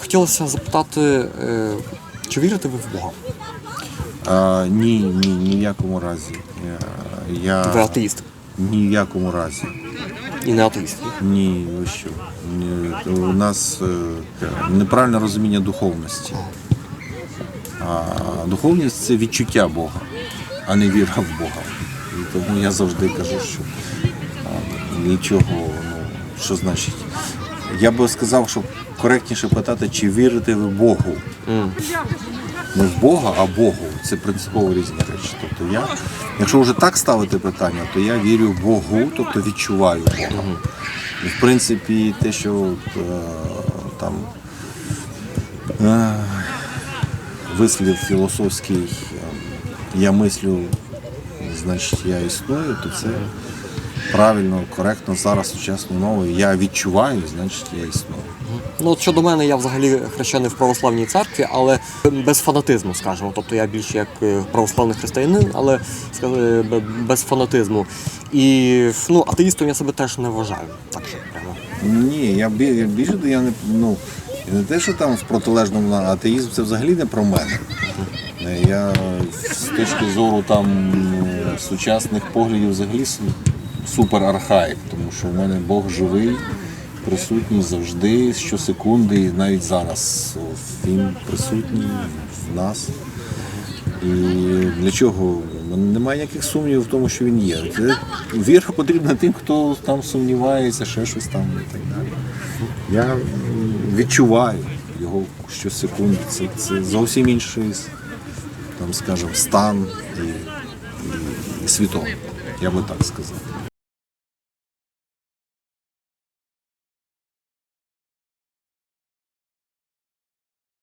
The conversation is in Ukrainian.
Хотілося запитати, е, чи вірите ви в Бога? А, ні, ні, ні в якому разі. Я, Ви атеїст ні в якому разі. і не атеїст. ні? Ви що? Ні, у нас е, неправильне розуміння духовності. А духовність це відчуття Бога, а не віра в Бога. І тому я завжди кажу, що нічого, ну, що значить. Я би сказав, що коректніше питати, чи вірите ви Богу. Не в Бога, а Богу. Це принципово різні речі. Тобто я, якщо вже так ставити питання, то я вірю Богу, тобто відчуваю Бога. І в принципі, те, що от, е, там е, вислів філософський е, я мислю, значить я існую, то це правильно, коректно зараз сучасною мовою. Я відчуваю, значить я існую. Ну, от щодо мене, я взагалі хрещений в православній церкві, але без фанатизму, скажімо. Тобто я більше як е, православний християнин, але без фанатизму. І ну, атеїстом я себе теж не вважаю. Так що прямо. Ні, я бі- я більше я не ну не те, що там в протилежному атеїзм, це взагалі не про мене. Е, Я з точки зору там ну, сучасних поглядів взагалі супер архаїк, тому що в мене Бог живий, присутній завжди, щосекунди, і навіть зараз. Він присутній в нас. І для чого? Немає ніяких сумнівів в тому, що він є. Це віра потрібна тим, хто там сумнівається, ще щось там і так далі. Я відчуваю його щосекунди. Це, це зовсім інший, там, скажімо, стан і, і, і світом. Я би так сказав.